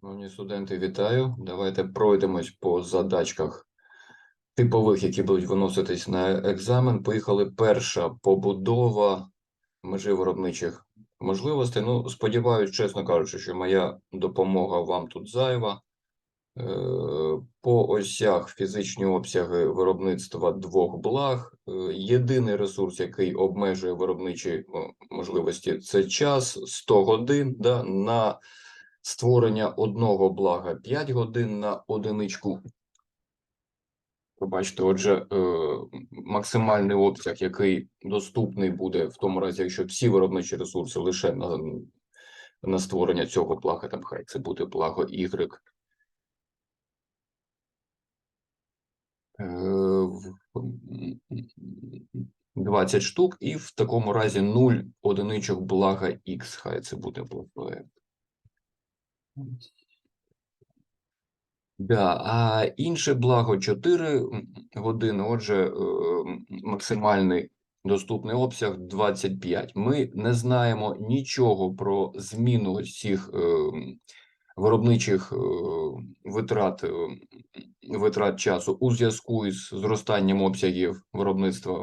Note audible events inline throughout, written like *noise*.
Шановні студенти, вітаю. Давайте пройдемось по задачках типових, які будуть виноситись на екзамен. Поїхали. Перша побудова межі виробничих можливостей. Ну, сподіваюсь, чесно кажучи, що моя допомога вам тут зайва. Е, По осях фізичні обсяги виробництва двох благ. Е, Єдиний ресурс, який обмежує виробничі можливості, це час 100 годин да, на створення одного блага 5 годин на одиничку. Побачите, отже, е, максимальний обсяг, який доступний буде в тому разі, якщо всі виробничі ресурси лише на, на створення цього блага, там хай це буде благо Y. Е, в- 20 штук, і в такому разі 0 одиничок блага X, хай це буде благо. Да, а інше благо 4 години, отже, е, максимальний доступний обсяг 25. Ми не знаємо нічого про зміну цих е, виробничих е, витрат, витрат часу у зв'язку із зростанням обсягів виробництва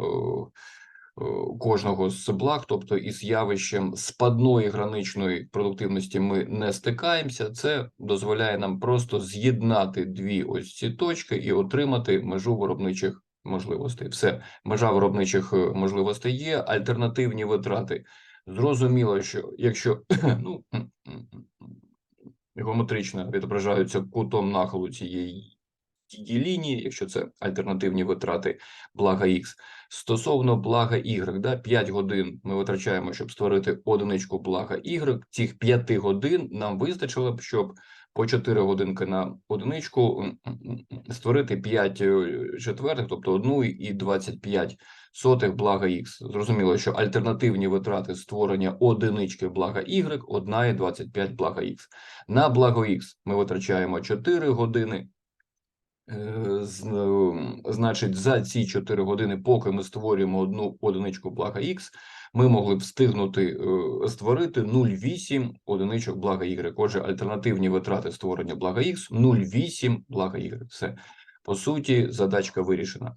кожного з благ, тобто із явищем спадної граничної продуктивності ми не стикаємося. Це дозволяє нам просто з'єднати дві ось ці точки і отримати межу виробничих можливостей. Все, межа виробничих е, можливостей є, альтернативні витрати. Зрозуміло, що якщо *clears throat* ну, геометрично відображаються кутом нахилу цієї лінії, якщо це альтернативні витрати блага X. Стосовно блага Y, да, 5 годин ми витрачаємо, щоб створити одиничку блага Y. Цих 5 годин нам вистачило б, щоб по 4 годинки на одиничку створити 5 четвертих, тобто 1 і 25 сотих блага X. Зрозуміло, що альтернативні витрати створення одинички блага Y, 1 і 25 блага X. На благо X ми витрачаємо 4 години. Е, ем, Значить, за ці 4 години, поки ми створюємо одну одиничку блага X, ми могли б встигнути е, створити 0,8 одиничок блага Y. Отже, альтернативні витрати створення блага X 0,8 блага Y. Все. По суті, задачка вирішена.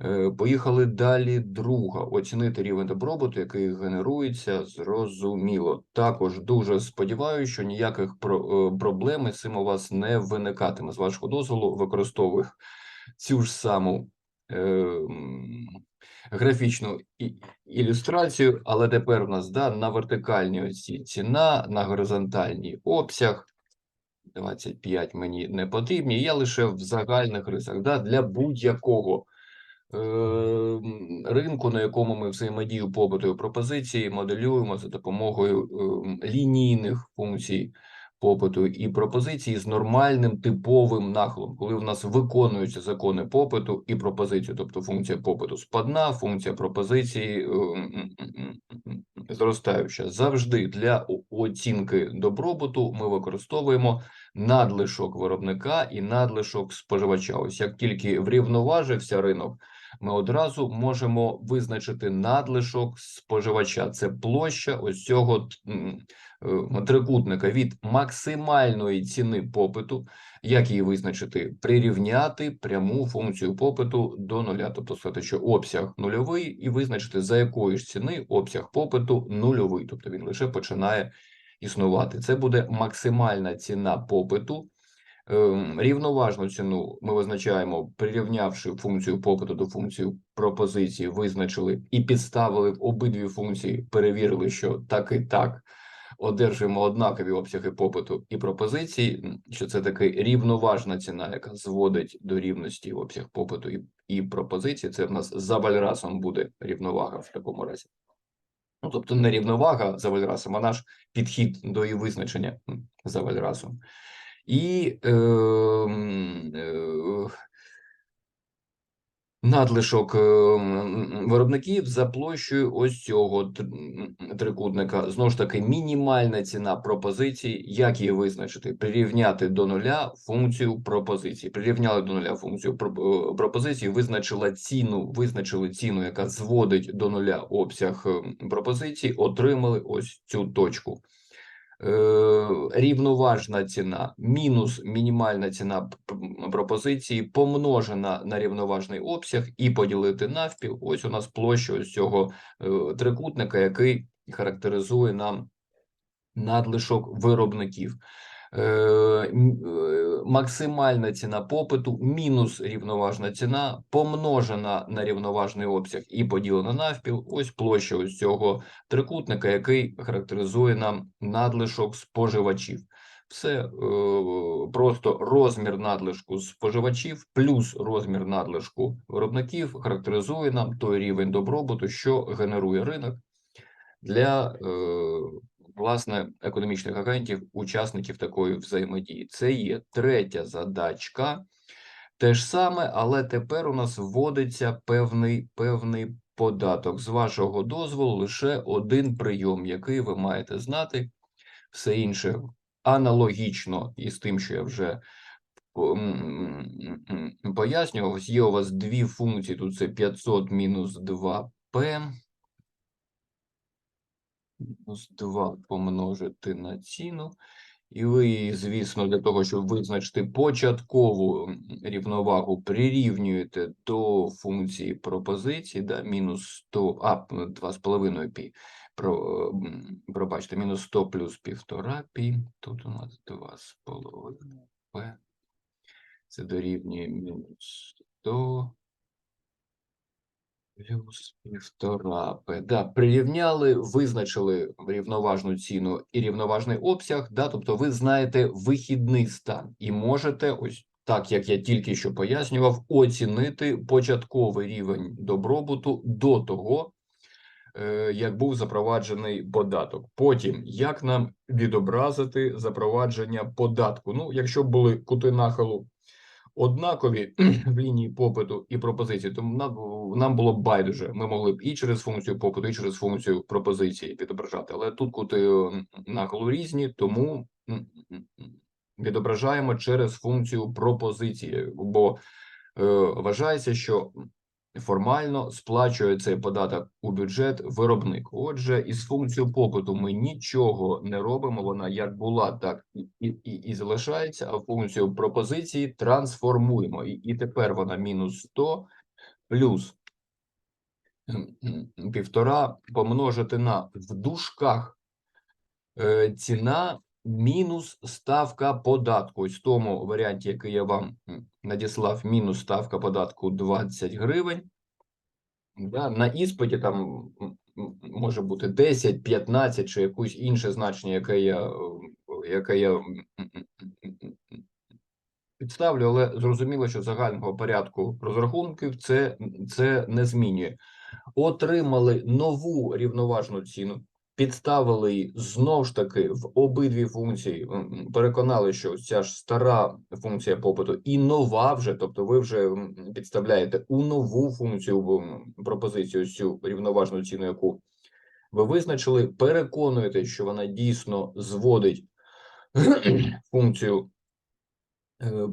Е, Поїхали далі. Друга. Оцінити рівень добробуту, який генерується, зрозуміло. Також дуже сподіваюся, що ніяких е, проблем із цим у вас не виникатиме. З вашого дозволу використовую цю ж саму е, графічну ілюстрацію, але тепер в нас да, на вертикальній оці ціна, на горизонтальній обсяг. 25 мені не потрібні. Я лише в загальних рисах да, для будь-якого ринку, на якому ми взаємодію попиту і пропозиції моделюємо за допомогою ем, лінійних функцій попиту і пропозиції з нормальним типовим нахилом, коли в нас виконуються закони попиту і пропозиції, тобто функція попиту спадна, функція пропозиції ем, зростаюча. Завжди для оцінки добробуту ми використовуємо надлишок виробника і надлишок споживача. Ось як тільки врівноважився ринок, ми одразу можемо визначити надлишок споживача. Це площа ось цього е, трикутника від максимальної ціни попиту, як її визначити, прирівняти пряму функцію попиту до нуля, тобто сказати, що обсяг нульовий, і визначити за якої ж ціни обсяг попиту нульовий, тобто він лише починає існувати. Це буде максимальна ціна попиту. Ем, Рівноважну ціну ми визначаємо, прирівнявши функцію попиту до функції пропозиції, визначили і підставили в обидві функції, перевірили, що так і так одержуємо однакові обсяги попиту і пропозиції, що це таки рівноважна ціна, яка зводить до рівності обсяг попиту і, і пропозиції. Це в нас за вальрасом буде рівновага в такому разі. Ну, тобто не рівновага за вальрасом, а наш підхід до її визначення за вальрасом. І е, е, надлишок виробників за площею ось цього трикутника. Знову ж таки, мінімальна ціна пропозиції. Як її визначити? Прирівняти до нуля функцію пропозиції. Прирівняли до нуля функцію е, пропозиції, визначила ціну, визначили ціну, яка зводить до нуля обсяг е, пропозиції, отримали ось цю точку. Е, рівноважна ціна мінус мінімальна ціна пропозиції помножена на рівноважний обсяг і поділити навпіл. Ось у нас площа ось цього е, трикутника, який характеризує нам надлишок виробників. Е, е, Максимальна ціна попиту мінус рівноважна ціна помножена на рівноважний обсяг і поділена навпіл. Ось площа ось цього трикутника, який характеризує нам надлишок споживачів. Все е, просто розмір надлишку споживачів плюс розмір надлишку виробників характеризує нам той рівень добробуту, що генерує ринок для власне економічних агентів, учасників такої взаємодії. Це є третя задачка. Те ж саме, але тепер у нас вводиться певний, певний податок. З вашого дозволу лише один прийом, який ви маєте знати. Все інше аналогічно із тим, що я вже пояснював. Є у вас дві функції. Тут це 500 мінус 2p. Мінус 2 помножити на ціну. І ви, звісно, для того, щоб визначити початкову рівновагу, прирівнюєте до функції пропозиції, да, мінус 100, а, 2,5 пі, про, пробачте, мінус 100 плюс 1,5 пі, тут у нас 2,5 п, це дорівнює мінус 100 Плюс півтора П. Да, прирівняли, визначили рівноважну ціну і рівноважний обсяг. Да, тобто ви знаєте вихідний стан і можете, ось так як я тільки що пояснював, оцінити початковий рівень добробуту до того, е, як був запроваджений податок. Потім як нам відобразити запровадження податку? Ну, якщо були кути нахилу однакові *clears throat* в лінії попиту і пропозиції, тому нам, нам було б байдуже. Ми могли б і через функцію попиту, і через функцію пропозиції відображати. Але тут кути м, нахилу різні, тому відображаємо через функцію пропозиції, бо е, вважається, що формально сплачує цей податок у бюджет виробник. Отже, із функцією попиту ми нічого не робимо. Вона як була, так і, і, і, залишається. А функцію пропозиції трансформуємо. І, і тепер вона мінус 100 плюс півтора помножити на в дужках е, ціна мінус ставка податку. Ось в тому варіанті, який я вам надіслав, мінус ставка податку 20 гривень. Да, на іспиті там може бути 10, 15 чи якусь інше значення, яке я, е, яке я підставлю, але зрозуміло, що загального порядку розрахунків це, це не змінює. Отримали нову рівноважну ціну, підставили знову ж таки в обидві функції. Переконали, що ця ж стара функція попиту і нова вже, тобто ви вже підставляєте у нову функцію пропозицію цю рівноважну ціну, яку ви визначили, переконуєте, що вона дійсно зводить *clears throat* функцію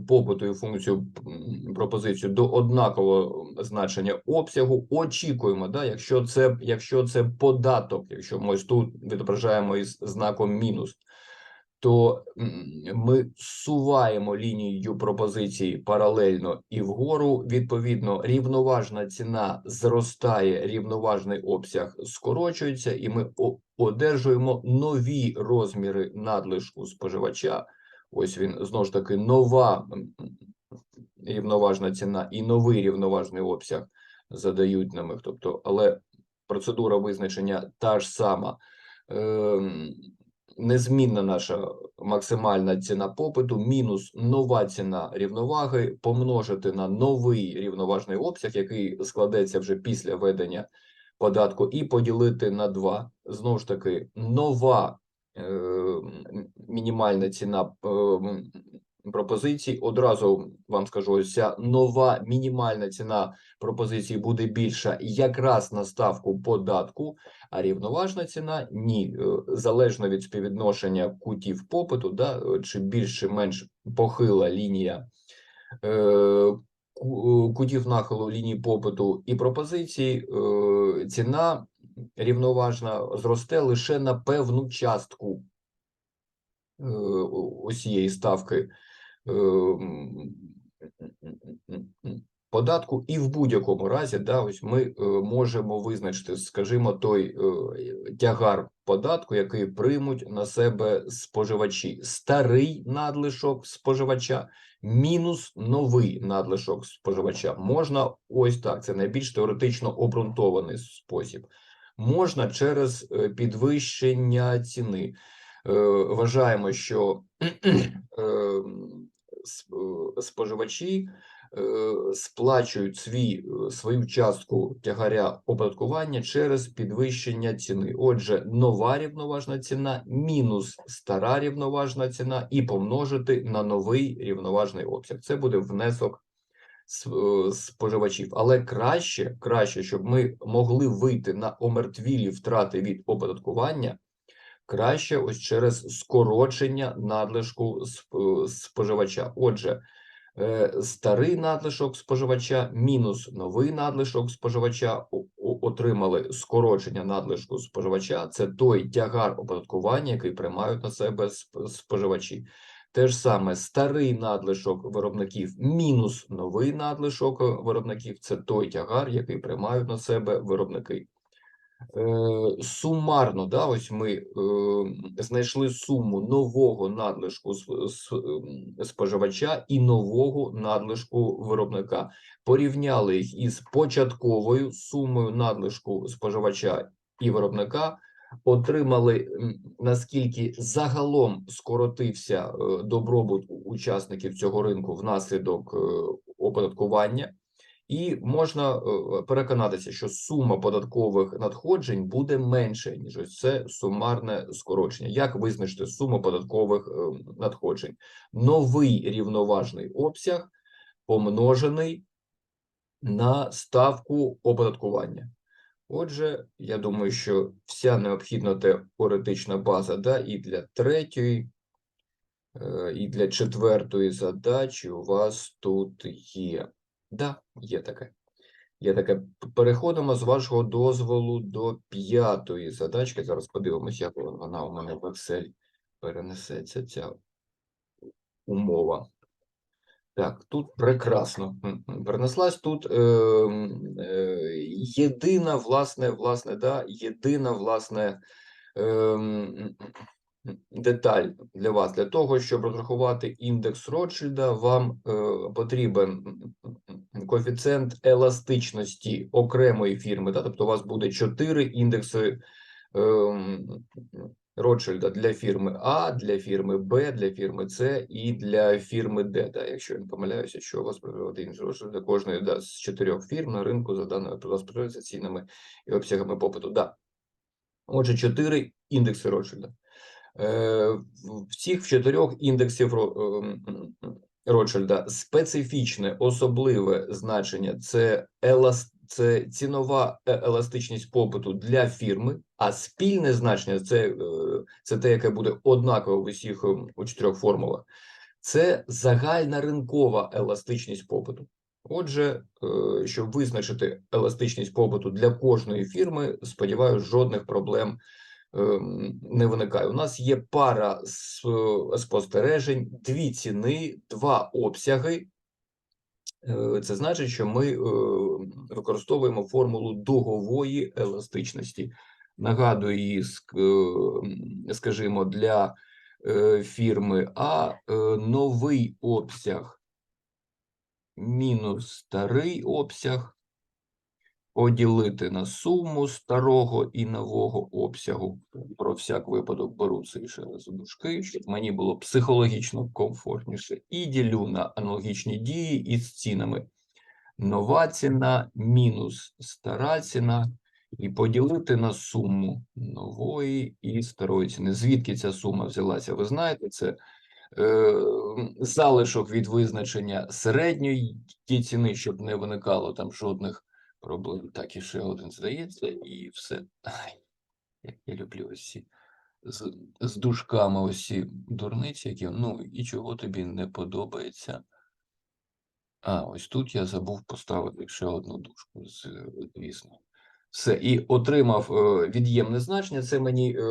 попиту і функцію пропозицію до однакового значення обсягу. Очікуємо, да, якщо це, якщо це податок, якщо ми тут відображаємо із знаком мінус, то ми суваємо лінією пропозиції паралельно і вгору. Відповідно, рівноважна ціна зростає, рівноважний обсяг скорочується, і ми одержуємо нові розміри надлишку споживача. Ось він знову ж таки нова рівноважна ціна і новий рівноважний обсяг задають нам їх. Тобто, але процедура визначення та ж сама. Ем, Незмінна наша максимальна ціна попиту, мінус нова ціна рівноваги, помножити на новий рівноважний обсяг, який складеться вже після введення податку, і поділити на 2. Знову ж таки, нова мінімальна ціна е, пропозицій. Одразу вам скажу, ось ця нова мінімальна ціна пропозиції буде більша якраз на ставку податку, а рівноважна ціна ні, Е, залежно від співвідношення кутів попиту, да, е, чи більш чи менш похила лінія е, ку- е, кутів нахилу лінії попиту і пропозицій, е, ціна рівноважна зросте лише на певну частку. е, усієї ставки е, податку, і в будь-якому разі, да, ось ми е, можемо визначити, скажімо, той тягар податку, який приймуть на себе споживачі, старий надлишок споживача. Мінус новий надлишок споживача можна ось так. Це найбільш теоретично обґрунтований спосіб. Можна через е, підвищення ціни. Е, Вважаємо, що е, сп- споживачі сплачують свій, свою частку тягаря оподаткування через підвищення ціни. Отже, нова рівноважна ціна мінус стара рівноважна ціна і помножити на новий рівноважний обсяг. Це буде внесок споживачів. Але краще, краще, щоб ми могли вийти на омертвілі втрати від оподаткування, краще ось через скорочення надлишку е, споживача. Отже, е, старий надлишок споживача мінус новий надлишок споживача отримали скорочення надлишку споживача. Це той тягар оподаткування, який приймають на себе сп- споживачі. Те ж саме старий надлишок виробників мінус новий надлишок виробників це той тягар, який приймають на себе виробники. Е, сумарно, да, ось ми е, знайшли суму нового надлишку споживача і нового надлишку виробника. Порівняли їх із початковою сумою надлишку споживача і виробника. Отримали наскільки загалом скоротився е, добробут учасників цього ринку внаслідок е, оподаткування. І можна е, переконатися, що сума податкових надходжень буде менше, ніж ось це сумарне скорочення. Як визначити суму податкових надходжень? Новий рівноважний обсяг помножений на ставку оподаткування. Отже, я думаю, що вся необхідна теоретична база да, і для третьої, е, і для четвертої задачі у вас тут є. Да, є таке. Є таке. Переходимо з вашого дозволу до п'ятої задачки. Зараз подивимось, як вона у мене в Excel перенесеться, ця умова. Так, тут прекрасно перенеслась. Тут е, е, єдина, власне, власне, да, єдина, власне, е, деталь для вас. Для того, щоб розрахувати індекс Ротшильда, вам е, потрібен коефіцієнт еластичності окремої фірми. Да? Тобто у вас буде 4 індекси ем, Ротшильда для фірми А, для фірми Б, для фірми С і для фірми Д. Да, якщо я не помиляюся, що у вас один Ротшильд для кожної да, з чотирьох фірм на ринку за даними розпорядження цінами і обсягами попиту. Да. Отже, чотири індекси Ротшильда. Е, в всіх чотирьох індексів м, Ротшильда специфічне особливе значення це елас, це цінова е- еластичність попиту для фірми, а спільне значення це, е, це те, яке буде однакове в усіх ем, у чотирьох формулах. Це загальна ринкова еластичність попиту. Отже, е, щоб визначити еластичність попиту для кожної фірми, сподіваюся, жодних проблем ем, не виникає. У нас є пара спостережень, дві ціни, два обсяги. Е, Це значить, що ми е, використовуємо формулу дугової еластичності. Нагадую її, е, скажімо, для фірми А новий обсяг мінус старий обсяг поділити на суму старого і нового обсягу. Про всяк випадок беру це ще раз у дужки, щоб мені було психологічно комфортніше. І ділю на аналогічні дії із цінами. Нова ціна мінус стара ціна. І поділити на суму нової і старої ціни. Звідки ця сума взялася? Ви знаєте, це е, залишок від визначення середньої ціни, щоб не виникало там жодних проблем. Так, і ще один здається, і все. Ай, як я люблю ось ці з, з дужками ось ці дурниці, які ну і чого тобі не подобається. А, ось тут я забув поставити ще одну дужку, звісно. Все, і отримав е, від'ємне значення. Це мені е,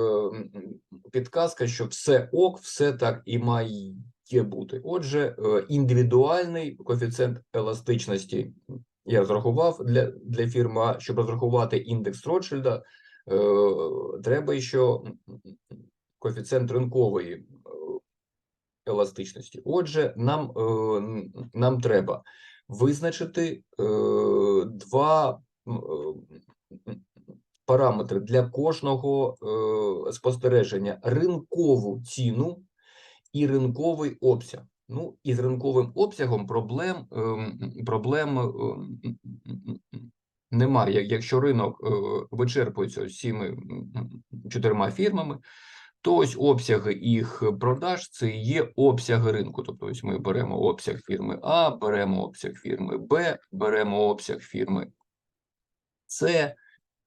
підказка, що все ок, все так і має бути. Отже, е, індивідуальний коефіцієнт еластичності я розрахував для, для фірми, щоб розрахувати індекс Ротшильда, е, треба ще коефіцієнт ринкової е, еластичності. Отже, нам, е, нам треба визначити е, два е, параметри для кожного е, спостереження: ринкову ціну і ринковий обсяг. Ну, і з ринковим обсягом проблем, ем, проблем ем, немає. Якщо ринок е, вичерпується м, чотирма фірмами, то ось обсяги їх продаж це є обсяги ринку. Тобто, ось ми беремо обсяг фірми А, беремо обсяг фірми Б, беремо обсяг фірми С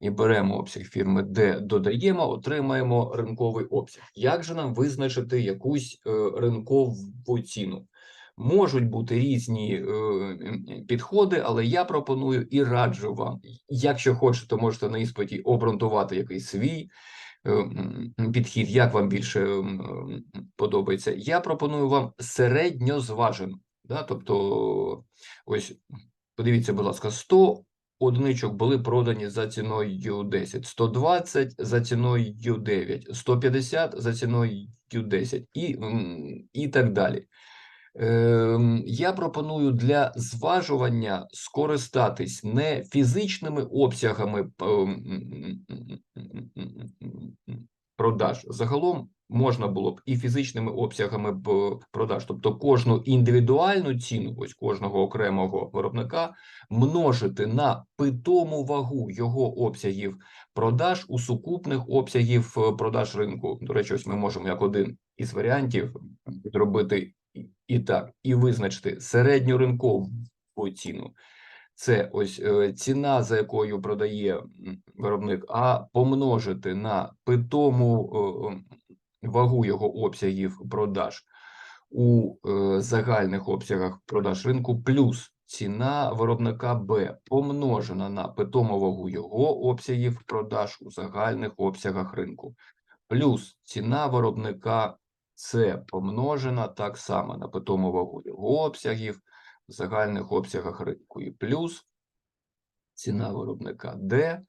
і беремо обсяг фірми Д, додаємо, отримаємо ринковий обсяг. Як же нам визначити якусь е, ринкову ціну? Можуть бути різні е, підходи, але я пропоную і раджу вам. Якщо хочете, можете на іспиті обґрунтувати якийсь свій е, підхід, як вам більше подобається. Я пропоную вам середньозважену. Да? Тобто, ось подивіться, будь ласка, 100 одиничок були продані за ціною 10, 120 за ціною 9, 150 за ціною 10 і, і так далі. Ем, Я пропоную для зважування скористатись не фізичними обсягами продаж. Загалом можна було б і фізичними обсягами б продаж, тобто кожну індивідуальну ціну, ось кожного окремого виробника, множити на питому вагу його обсягів продаж у сукупних обсягів е, продаж ринку. До речі, ось ми можемо як один із варіантів зробити і- так, і визначити середню ринкову ціну. Це ось е, ціна, за якою продає виробник, а помножити на питому е, вагу його обсягів продаж. У е, загальних обсягах продаж ринку, плюс ціна виробника Б помножена на питому вагу його обсягів продаж у загальних обсягах ринку, плюс ціна виробника С помножена так само на питому вагу його обсягів в загальних обсягах ринку, і плюс ціна виробника D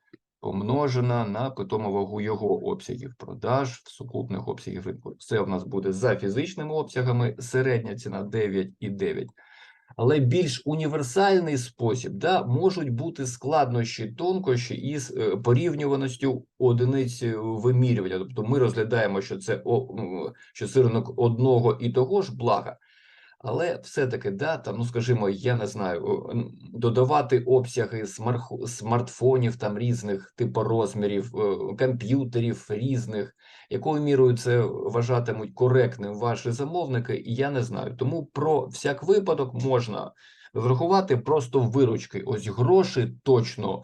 помножена на питому вагу його обсягів продаж в сукупних обсягів ринку. Це в нас буде за фізичними обсягами, середня ціна 9,9. Але більш універсальний спосіб, да, можуть бути складнощі, тонкощі із е, порівнюваністю одиниць е, вимірювання. Тобто ми розглядаємо, що це що це ринок одного і того ж блага, але все-таки, да, там, ну скажімо, я не знаю, додавати обсяги смартфонів там різних типу розмірів, е, комп'ютерів різних, якою мірою це вважатимуть коректним ваші замовники, я не знаю. Тому про всяк випадок можна розрахувати просто виручки. Ось гроші точно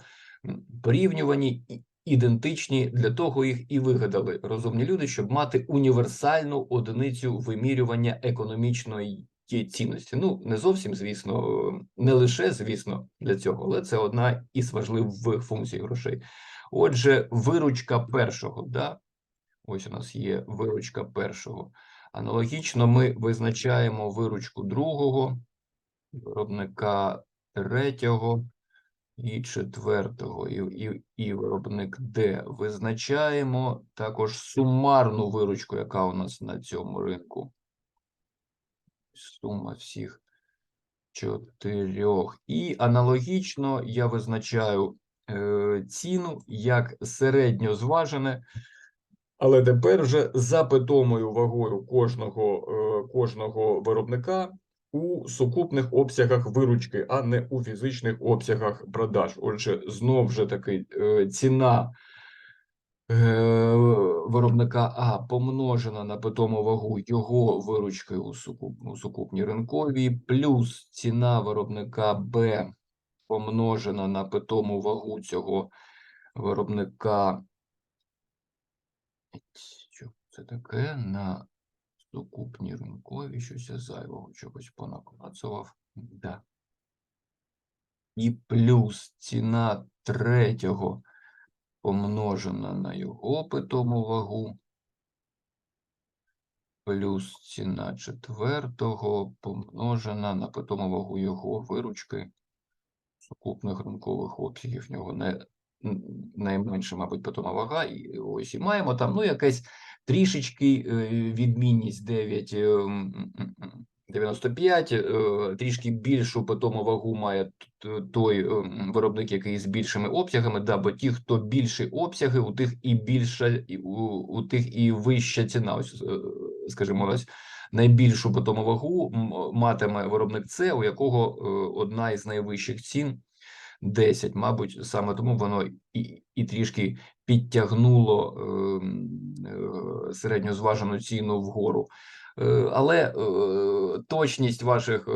порівнювані ідентичні. Для того їх і вигадали розумні люди, щоб мати універсальну одиницю вимірювання економічної цінності. Ну не зовсім, звісно, не лише звісно для цього, але це одна із важливих функцій грошей. Отже, виручка першого, да, ось у нас є виручка першого. Аналогічно, ми визначаємо виручку другого, виробника третього і четвертого, і, і, і виробник Д. Визначаємо також сумарну виручку, яка у нас на цьому ринку. Сума всіх чотирьох. І аналогічно я визначаю е, ціну як середньозважене, але тепер вже за питомою вагою кожного, е, кожного виробника у сукупних обсягах виручки, а не у фізичних обсягах продаж. Отже, знов же таки е, ціна виробника А помножена на питому вагу його виручки у, сукуп, у сукупній ринковій, плюс ціна виробника Б помножена на питому вагу цього виробника. Що це таке? На сукупній ринковій щось я зайвого чогось понаклацував. Да. І плюс ціна третього помножена на його питому вагу плюс ціна четвертого помножена на питому вагу його виручки сукупних ринкових обсягів. Нього не найменше, мабуть, питома вага. І ось і маємо там ну, якась трішечки е, відмінність 9. Е, м, м, м, 95, е, трішки більшу питому вагу має той е, виробник, який з більшими обсягами, да, бо ті, хто більші обсяги, у тих і більша, у, тих і вища ціна. Ось, е, скажімо, ось найбільшу питому вагу матиме виробник С, у якого одна із найвищих цін 10. Мабуть, саме тому воно і, і трішки підтягнуло ем, середньозважену ціну вгору. Е, Але е, точність ваших е,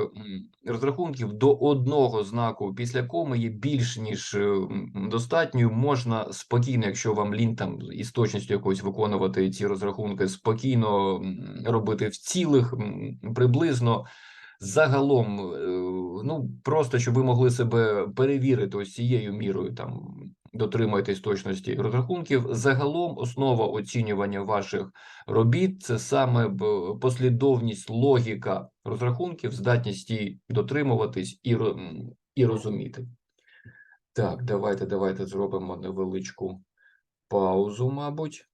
розрахунків до одного знаку після коми є більш ніж достатньою. Можна спокійно, якщо вам лінь там із точністю якоюсь виконувати ці розрахунки, спокійно робити в цілих приблизно. Загалом, е, ну просто щоб ви могли себе перевірити ось цією мірою, там дотримуєтесь точності розрахунків. Загалом, основа оцінювання ваших робіт це саме послідовність, логіка розрахунків, здатність її дотримуватись і, і розуміти. Так, давайте, давайте зробимо невеличку паузу, мабуть.